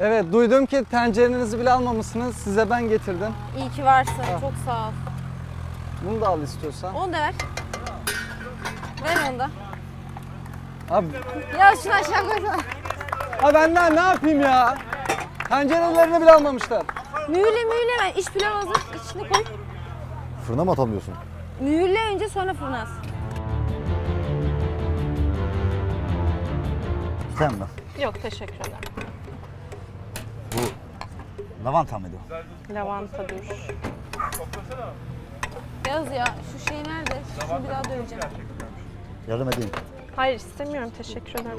Evet duydum ki tencerenizi bile almamışsınız. Size ben getirdim. İyi ki varsın. Çok sağ ol. Bunu da al istiyorsan. Onu da ver. Ver onu da. Abi, Ya şunu aşağı koysana. ha benden ne yapayım ya? Tencerelerini bile almamışlar. Mühürle mühürle ben. İç pilav hazır. İçine koy. Fırına mı atamıyorsun? Mühürle önce sonra fırına as. Sen mi? Yok teşekkür ederim. Lavanta mıydı? Lavanta dur. Yaz ya şu şey nerede? Şunu bir daha döveceğim. Yardım edeyim. Hayır istemiyorum teşekkür ederim.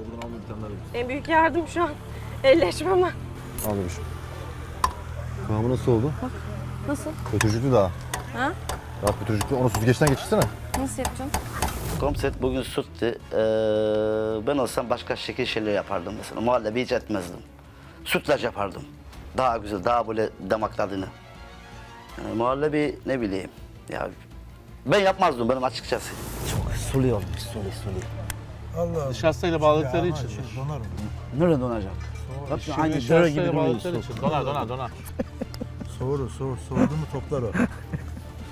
En büyük yardım şu an elleşmeme. Al bebişim. Kıvamı nasıl oldu? Nasıl? Kötücüklü daha. Ha? Daha kötücüklü. Onu süzgeçten geçirsene. Nasıl yapacağım? Komset bugün süttü. Ee, ben olsam başka şekil şeyler yapardım mesela. Muhallebi hiç etmezdim. Sütlaç yapardım. Daha güzel, daha böyle damak tadını. Yani muhallebi ne bileyim. Ya ben yapmazdım benim açıkçası. Çok sulu olmuş, sulu sulu. Nişastayla bağladıkları için. Nerede donacak? Hepsi aynı döre gibi Nişastayla duruyor. bağladıkları için. Donar donar donar. Soğur, soğur, soğurdu mu toplar o.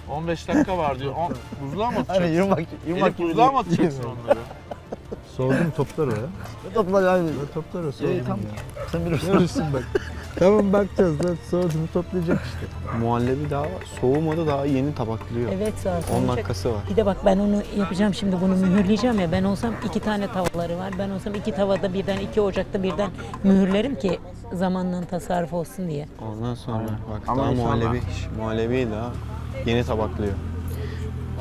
15 dakika var diyor. On, buzluğa mı atacaksın? Hani yırmak, yırmak Elif buzluğa mı atacaksın onları? Soğurdu mu toplar o ya. Toplar aynı. Ya toplar o soğurdu mu ya. Sen bilirsin. Görürsün bak. Tamam bakacağız da soğurdu mu toplayacak işte. Muhallebi daha soğumadı daha yeni tabaklıyor. Evet zaten. 10 dakikası var. Bir de bak ben onu yapacağım şimdi bunu mühürleyeceğim ya ben olsam iki tane tavaları var. Ben olsam iki tavada birden iki ocakta birden mühürlerim ki zamanla tasarruf olsun diye. Ondan sonra bak Ama daha inşallah. muhallebi, muhallebi daha yeni tabaklıyor.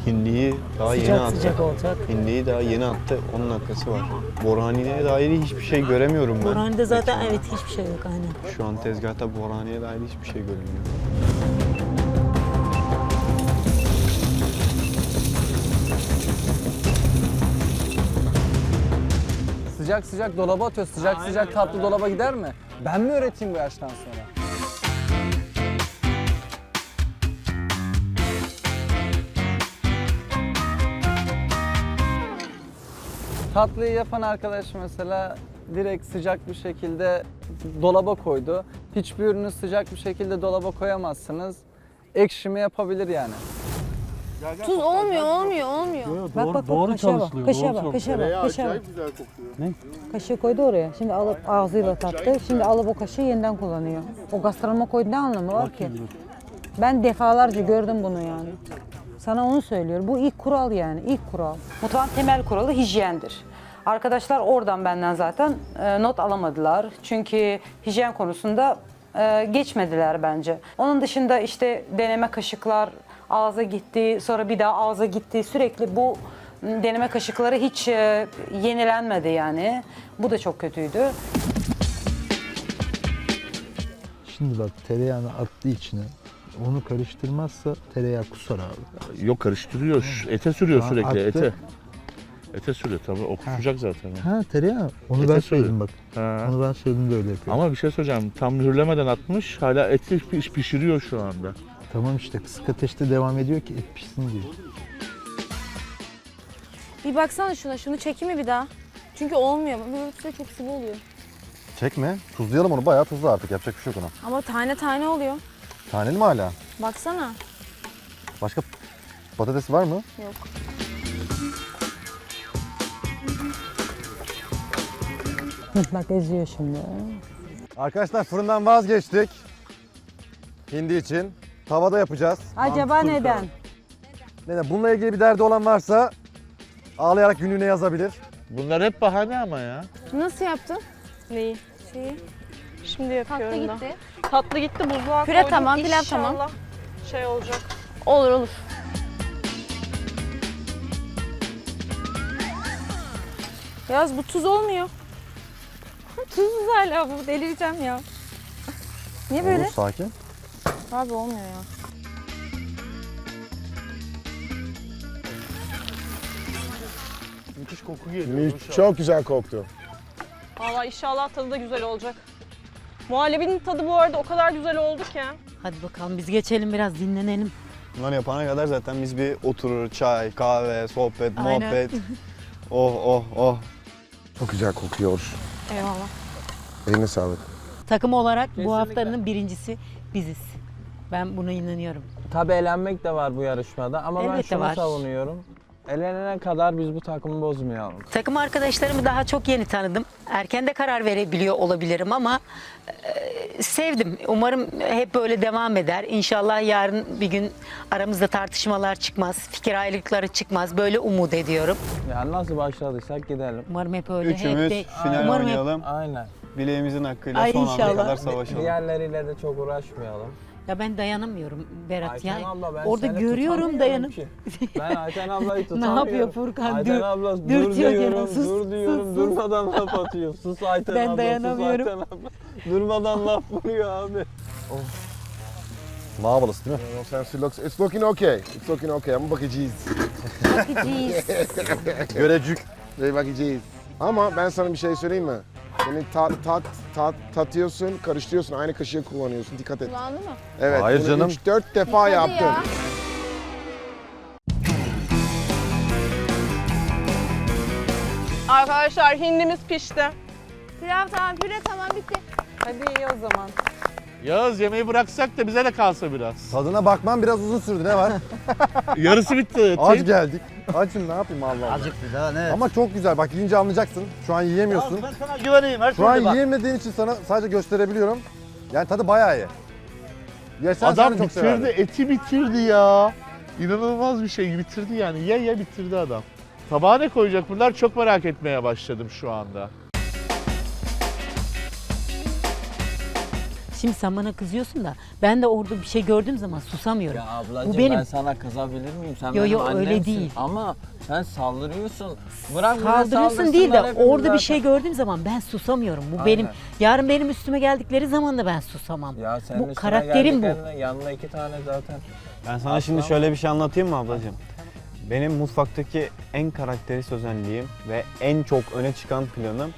Hindiyi daha yeni Sıcak attı. sıcak olacak. Hindiyi daha yeni attı. 10 dakikası var. Borhaniye dair hiçbir şey göremiyorum ben. Burhan'da zaten evet hiçbir şey yok aynen. Şu an tezgahta borhaniye dair hiçbir şey görünmüyor. Sıcak sıcak dolaba atıyor. Sıcak sıcak tatlı dolaba gider mi? Ben mi öğreteyim bu yaştan sonra? Tatlıyı yapan arkadaş mesela direkt sıcak bir şekilde dolaba koydu. Hiçbir ürünü sıcak bir şekilde dolaba koyamazsınız. Ekşimi yapabilir yani. Tuz olmuyor, olmuyor, olmuyor. Bak bak bak kaşığa bak. Kaşığa bak. Kaşığa bak. Kaşığa bak. Kaşığı koydu oraya. Şimdi alıp ağzıyla tattı. Şimdi alıp o kaşığı yeniden kullanıyor. O gastronoma koydu ne anlamı var ki? Ben defalarca gördüm bunu yani. Sana onu söylüyorum. Bu ilk kural yani. ilk kural. Mutfağın temel kuralı hijyendir. Arkadaşlar oradan benden zaten e, not alamadılar. Çünkü hijyen konusunda e, geçmediler bence. Onun dışında işte deneme kaşıklar ağza gitti, sonra bir daha ağza gitti. Sürekli bu deneme kaşıkları hiç e, yenilenmedi yani. Bu da çok kötüydü. Şimdi bak tereyağını attı içine. Onu karıştırmazsa tereyağı kusar abi. Yok karıştırıyor. Şu Ete sürüyor sürekli attı. ete. Ete sürüyor tabii. O kusacak zaten. Ha tereyağı. Onu Ete ben sürüyor. söyledim bak. Ha. Onu ben söyledim de öyle yapıyorum. Ama bir şey söyleyeceğim. Tam mühürlemeden atmış. Hala eti piş- pişiriyor şu anda. Tamam işte kısık ateşte devam ediyor ki et pişsin diye. Bir baksana şuna, şunu çekeyim mi bir daha? Çünkü olmuyor. Böyle çok sıvı oluyor. Çekme. Tuzlayalım onu. Bayağı tuzlu artık. Yapacak bir şey yok ona. Ama tane tane oluyor. Taneli mi hala? Baksana. Başka patates var mı? Yok. bak eziyor şimdi. Arkadaşlar fırından vazgeçtik. Hindi için. Tavada yapacağız. Acaba neden? Neden? Bununla ilgili bir derdi olan varsa ağlayarak günlüğüne yazabilir. Bunlar hep bahane ama ya. Nasıl yaptın Neyi? şeyi? Şimdi yapıyorum da. gitti. Tatlı gitti buzluğa Püre koydum. tamam, pilav İnşallah tamam. şey olacak. Olur olur. Yaz bu tuz olmuyor. Tuzsuz hala bu. Delireceğim ya. Niye böyle? Olur sakin. Abi olmuyor ya. Müthiş koku geliyor. Çok güzel koktu. Valla inşallah tadı da güzel olacak. Muhallebinin tadı bu arada o kadar güzel oldu ki. Hadi bakalım biz geçelim biraz dinlenelim. Bunları yapana kadar zaten biz bir oturur, çay, kahve, sohbet, Aynen. muhabbet. oh oh oh. Çok güzel kokuyor. Eyvallah. Eline sağlık. Takım olarak bu Kesinlikle. haftanın birincisi biziz. Ben buna inanıyorum. Tabii eğlenmek de var bu yarışmada ama ben Elbette şunu var. savunuyorum. Elenene kadar biz bu takımı bozmayalım. Takım arkadaşlarımı daha çok yeni tanıdım. Erken de karar verebiliyor olabilirim ama e, sevdim. Umarım hep böyle devam eder. İnşallah yarın bir gün aramızda tartışmalar çıkmaz, fikir ayrılıkları çıkmaz. Böyle umut ediyorum. Yani nasıl başladıysak gidelim. Umarım hep öyle. Üçümüz hep de, final umarım hep- oynayalım. Aynen. Bileğimizin hakkıyla Ay, son ana inşallah. kadar savaşalım. Diğerleriyle de çok uğraşmayalım. Ya ben dayanamıyorum Berat. Ayten Yani abla ben orada seni görüyorum tutamıyorum dayanıp. ki. Ben Ayten ablayı Ne tutamıyorum. yapıyor Furkan? Ayten Dur, abla dur dur, diyor diyorum, gene, sus, dur diyorum, sus, sus. durmadan laf atıyor. Sus Ayten Ben abla, dayanamıyorum. sus Ayten abla. Durmadan laf vuruyor abi. Marvelous değil mi? No sense, it looks, it's looking okay. It's looking okay. Ama bakacağız. Görecük. Ve bakacağız. Ama ben sana bir şey söyleyeyim mi? Senin tat, tat, tat, tatıyorsun, karıştırıyorsun. Aynı kaşığı kullanıyorsun. Dikkat et. Kullandı mı? Evet. Hayır bunu canım. 3-4 defa yaptın. Arkadaşlar hindimiz pişti. Pilav tamam, püre tamam bitti. Hadi iyi o zaman. Yağız yemeği bıraksak da bize de kalsa biraz. Tadına bakmam biraz uzun sürdü. Ne var? Yarısı bitti. Aç geldik. Açım ne yapayım Allah Allah. Azıcık bir daha ne? Ama çok güzel. Bak yiyince anlayacaksın. Şu an yiyemiyorsun. ben sana güveneyim her Şu an yiyemediğin için sana sadece gösterebiliyorum. Yani tadı bayağı iyi. Yersen Adam çok bitirdi, severdin. eti bitirdi ya. İnanılmaz bir şey bitirdi yani. Ye ye bitirdi adam. Tabağa ne koyacak bunlar çok merak etmeye başladım şu anda. Şimdi sen bana kızıyorsun da ben de orada bir şey gördüğüm zaman susamıyorum. Ya ablacığım Bu benim. ben sana kızabilir miyim? Sen Yo, benim yo, öyle annemsin. değil. Ama sen saldırıyorsun. Bırak bize Kaldırıyorsun değil de orada bir zaten. şey gördüğüm zaman ben susamıyorum. Bu Aynen. benim. Yarın benim üstüme geldikleri zaman da ben susamam. Ya senin Bu karakterim bu. Yanına iki tane zaten. Ben sana şimdi şöyle bir şey anlatayım mı ablacığım? Benim mutfaktaki en karakterist özelliğim ve en çok öne çıkan planım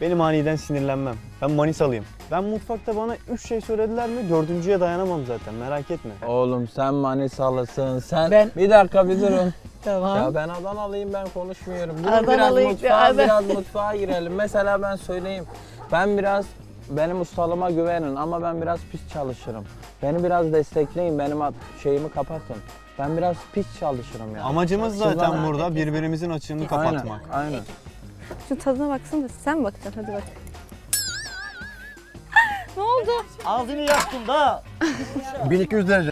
benim aniden sinirlenmem. Ben Manisalıyım. Ben mutfakta bana üç şey söylediler mi dördüncüye dayanamam zaten merak etme. Oğlum sen Manisalısın. Sen Ben- bir dakika bir durun. Tamam. Ya ben Adanalıyım ben konuşmuyorum. Durun Adanalıyım, biraz mutfağa, Adana- biraz mutfağa girelim. Mesela ben söyleyeyim. Ben biraz benim ustalığıma güvenin ama ben biraz pis çalışırım. Beni biraz destekleyin, benim at- şeyimi kapatın. Ben biraz pis çalışırım yani. Amacımız Siz zaten bana- burada birbirimizin açığını kapatmak. Aynen, aynen. Şu tadına baksana da sen bakacaksın hadi bak. Ne oldu? Ağzını yaktın da. 1200 derece.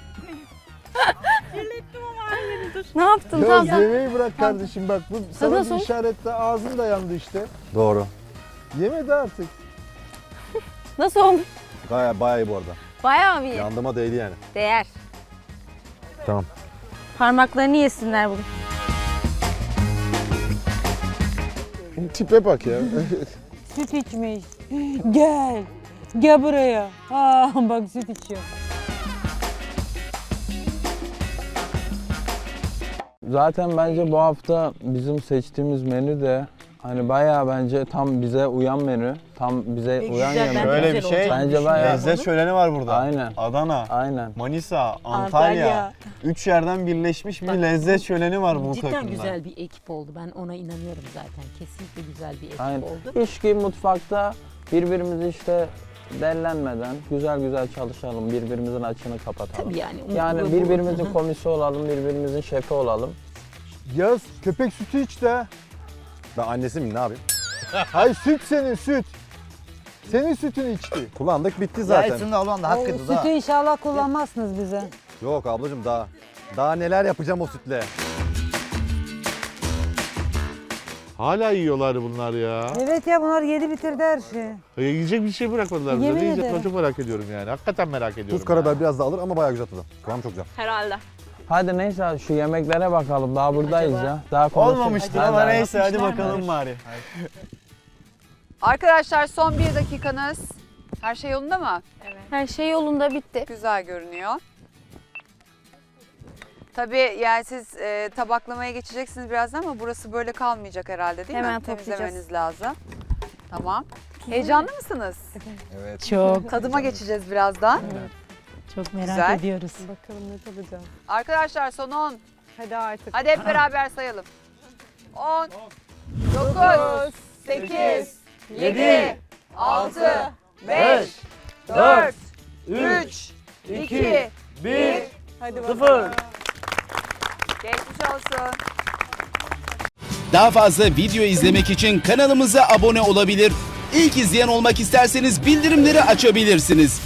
Ne yaptın? Ya tamam tamam. yemeği bırak kardeşim bak bu sana nasıl? bir işaretle ağzın da yandı işte. Doğru. Yemedi artık. Nasıl olmuş? Gayet bayağı iyi bu arada. Bayağı bir Yandığıma değdi yani. değer. Tamam. Parmaklarını yesinler bugün. Tipe bak ya. Süt içmiş. Gel. Gel buraya. Aa, bak süt içiyor. Zaten bence bu hafta bizim seçtiğimiz menü de hani bayağı bence tam bize uyan menü. Tam bize E, uyan güzel, yemek. ben de Şöyle bir güzel şey, olacağını Bence bayağı- lezzet şöleni var burada. Aynen. Adana, Aynen. Manisa, Antalya. Antalya. Üç yerden birleşmiş bir Bak, lezzet şöleni var bu Cidden takımda. güzel bir ekip oldu. Ben ona inanıyorum zaten. Kesinlikle güzel bir ekip Aynen. oldu. İş ki mutfakta birbirimizi işte dellenmeden güzel güzel çalışalım. Birbirimizin açını kapatalım. Tabii yani. Yani birbirimizin komisi olalım, birbirimizin şefi olalım. Yaz köpek sütü iç de. Ben annesi miyim ne yapayım? Hayır süt senin süt. Senin sütünü içti. Kullandık bitti Ya zaten. içinde olan da hakkıydı da. Sütü inşallah kullanmazsınız bize. Yok ablacığım daha. Daha neler yapacağım o sütle. Hala yiyorlar bunlar ya. Evet ya bunlar yedi bitirdi her şeyi. Ya Yiyecek bir şey bırakmadılar bize. Yemin Ne yiyecek ederim. çok merak ediyorum yani. Hakikaten merak ediyorum. Tuz karabiber biraz daha alır ama bayağı güzel tadı. Kıvam çok güzel. Herhalde. Hadi neyse şu yemeklere bakalım. Daha buradayız Acaba- ya. Daha konuşuruz. Olmamıştır Hadi, ama neyse hadi bakalım bari. Arkadaşlar son bir dakikanız. Her şey yolunda mı? Her şey yolunda bitti. Güzel görünüyor. Tabii yani siz e, tabaklamaya geçeceksiniz birazdan ama burası böyle kalmayacak herhalde değil Hemen mi? toplayacağız. Temizlemeniz lazım. Tamam. Heyecanlı mısınız? Çok Tadıma geçeceğiz birazdan. çok merak Güzel. ediyoruz. Bakalım ne tadacağım. Arkadaşlar son 10. Hadi artık. Hadi hep beraber sayalım. 10, 9, 8, 7, 6, 5, 4, 3, 2, 1, Hadi 0. Geçmiş olsun. Daha fazla video izlemek için kanalımıza abone olabilir. İlk izleyen olmak isterseniz bildirimleri açabilirsiniz.